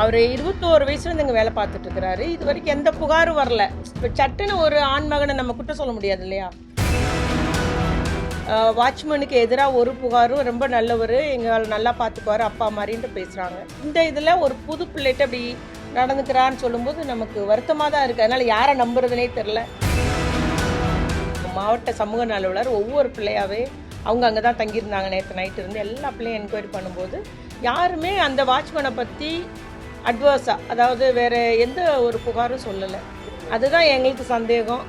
அவர் இருபத்தோரு வயசுலேருந்து இங்கே வேலை பார்த்துட்டு இருக்கிறாரு இது வரைக்கும் எந்த புகாரும் வரல. இப்போ சட்டுன்னு ஒரு ஆண் மகனை நம்ம குற்றம் சொல்ல முடியாது இல்லையா? வாட்ச்மேனுக்கு எதிராக ஒரு புகாரும் ரொம்ப நல்லவர் எங்களை நல்லா பார்த்துக்குவார் அப்பா மாதிரின்ட்டு பேசுகிறாங்க இந்த இதில் ஒரு புது பிள்ளைகிட்ட அப்படி நடந்துக்கிறான்னு சொல்லும்போது நமக்கு வருத்தமாக தான் இருக்குது அதனால் யாரை நம்புறதுனே தெரில மாவட்ட சமூக நலவலர் ஒவ்வொரு பிள்ளையாவே அவங்க அங்கே தான் தங்கியிருந்தாங்க நேற்று நைட்டு இருந்து. எல்லா பிள்ளையும் என்கொயரி பண்ணும்போது யாருமே அந்த வாட்ச்மேனை பற்றி அட்வர்ஸாக அதாவது வேறு எந்த ஒரு புகாரும் சொல்லலை. அதுதான் எங்களுக்கு சந்தேகம்.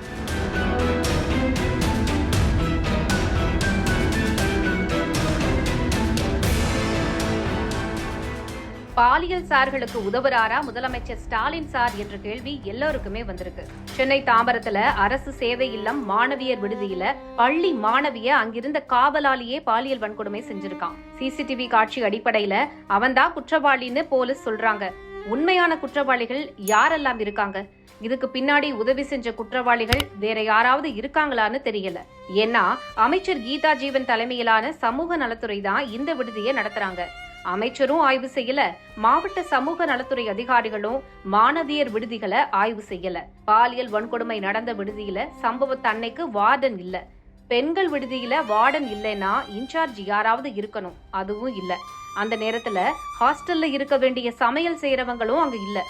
பாலியல் சார்களுக்கு உதவுறாரா? முதலமைச்சர் ஸ்டாலின் சார் என்ற கேள்வி எல்லோருக்குமே வந்திருக்கு. சென்னை தாம்பரத்துல அரசு சேவை இல்லம் மாணவியர் விடுதியில பள்ளி மாணவிய அங்கிருந்த காவலாளியே பாலியல் வன்கொடுமை செஞ்சிருக்கான். சிசிடிவி காட்சி அடிப்படையில அவன்தான் குற்றவாளின்னு போலீஸ் சொல்றாங்க. உண்மையான குற்றவாளிகள் யாரெல்லாம் இருக்காங்க? இதுக்கு பின்னாடி உதவி செஞ்ச குற்றவாளிகள் வேற யாராவது இருக்காங்களான்னு தெரியல. ஏன்னா அமைச்சர் கீதா ஜீவன் தலைமையிலான சமூக நலத்துறை தான் இந்த விடுதியை நடத்துறாங்க. அமைச்சரும் ஆய்வு செய்யல. மாவட்ட சமூக நலத்துறை அதிகாரிகளும் மாணவியர் விடுதிகளை ஆய்வு செய்யல. பாலியல் வன்கொடுமை நடந்த விடுதியில சம்பவத்தன்னைக்கு வார்டன் இல்ல. பெண்கள் விடுதியில வார்டன் இல்லைன்னா இன்சார்ஜ் யாராவது இருக்கணும். அதுவும் இல்ல. அந்த நேரத்துல ஹாஸ்டல்ல இருக்க வேண்டிய சமையல் செய்யறவங்களும் அங்க இல்ல.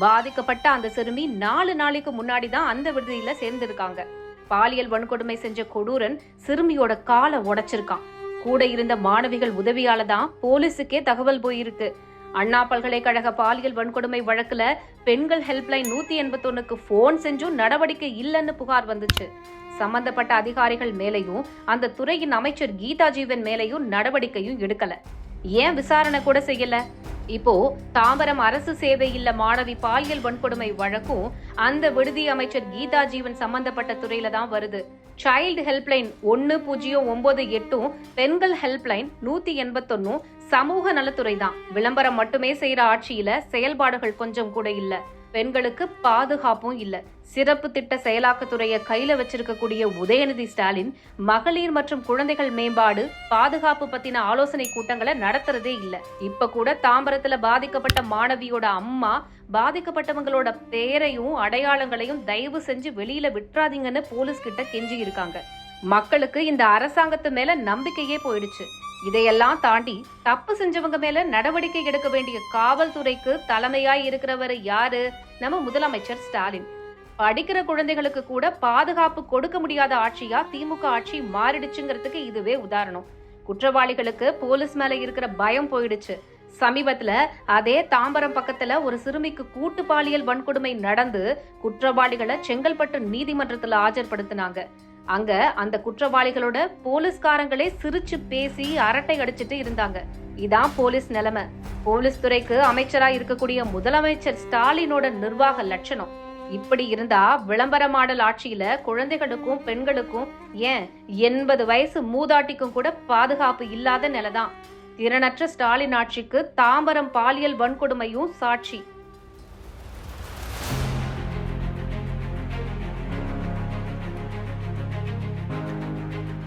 பாதிக்கப்பட்ட அந்த சிறுமி நாலு நாளைக்கு முன்னாடி தான் அந்த விடுதியில சேர்ந்திருக்காங்க. பாலியல் வன்கொடுமை செஞ்ச கொடூரன் சிறுமியோட காலை உடைச்சிருக்கான். கூட இருந்த மாணவிகள் உதவியால தான் போலீஸுக்கே தகவல் போயிருக்கு. அண்ணா பல்கலைக்கழக பாலியல் வன்கொடுமை வழக்குல பெண்கள் ஹெல்ப்லைன் நூத்தி எண்பத்தொன்னுக்கு போன் செஞ்சும் நடவடிக்கை இல்லைன்னு புகார் வந்துச்சு. சம்பந்தப்பட்ட அதிகாரிகள் மேலையும் அந்த துறையின் அமைச்சர் கீதா ஜீவன் மேலையும் நடவடிக்கையும் எடுக்கல. ஏன் விசாரணை கூட செய்யல? இப்போ தாம்பரம் அரசு சேவை இல்ல மாணவி பாலியல் வன்கொடுமை வழக்கும் அந்த விடுதி அமைச்சர் கீதா ஜீவன் சம்பந்தப்பட்ட துறையில தான் வருது. சைல்டு ஹெல்ப்லைன் ஒன்று பூஜ்ஜியம் ஒன்பது எட்டும் பெண்கள் ஹெல்ப்லைன் நூத்தி எண்பத்தொன்னும் சமூக நலத்துறை தான். விளம்பரம் மட்டுமே செய்யற ஆட்சியில செயல்பாடுகள் கொஞ்சம் கூட இல்லை. பெண்களுக்கு பாதுகாப்பும் இல்லை. சிறப்பு திட்ட செயலாக்கத்துறையை கையில வச்சிருக்கக்கூடிய உதயநிதி ஸ்டாலின் மகளிர் மற்றும் குழந்தைகள் மேம்பாடு பாதுகாப்பு பத்தின ஆலோசனை கூட்டங்களை நடத்துறதே இல்ல. இப்ப கூட தாம்பரத்துல பாதிக்கப்பட்ட மாணவியோட அம்மா பாதிக்கப்பட்டவங்களோட பேரையும் அடையாளங்களையும் தயவு செஞ்சு வெளியில விட்டுறாதீங்கன்னு போலீஸ் கிட்ட கெஞ்சி இருக்காங்க மக்களுக்கு இந்த அரசாங்கத்து மேல நம்பிக்கையே போயிடுச்சு. இதையெல்லாம் தாண்டி தப்பு செஞ்சவங்க மேல நடவடிக்கை எடுக்க வேண்டிய காவல்துறைக்கு தலைமையாய் இருக்கிறவர் யாரு? நம்ம முதலமைச்சர் ஸ்டாலின். படிக்கிற குழந்தைகளுக்கு கூட பாதுகாப்பு கொடுக்க முடியாத ஆட்சியா திமுக ஆட்சி மாறிடுச்சுங்கிறதுக்கு இதுவே உதாரணம். குற்றவாளிகளுக்கு போலீஸ் மேல இருக்கிற பயம் போயிடுச்சு. சமீபத்துல அதே தாம்பரம் பக்கத்துல ஒரு சிறுமிக்கு கூட்டு பாலியல் வன்கொடுமை நடந்து குற்றவாளிகளை செங்கல்பட்டு நீதிமன்றத்துல ஆஜர்படுத்தினாங்க. அங்க அந்த குற்றவாளிகளோட போலீஸ்காரங்களே சிரிச்சு பேசி அரட்டை அடிச்சிட்டு இருந்தாங்க. இதான் போலீஸ் நிலைமை. போலீஸ் துறைக்கு அமைச்சரா இருக்கக்கூடிய முதலமைச்சர் ஸ்டாலினோட நிர்வாக லட்சணம். இப்படி இருந்தா விளம்பர மாடல் ஆட்சியில குழந்தைகளுக்கும் பெண்களுக்கும் ஏன் எண்பது வயசு மூதாட்டிக்கும் கூட பாதுகாப்பு இல்லாத நிலைதான். திறனற்ற ஸ்டாலின் ஆட்சிக்கு தாம்பரம் பாலியல் வன்கொடுமையும் சாட்சி.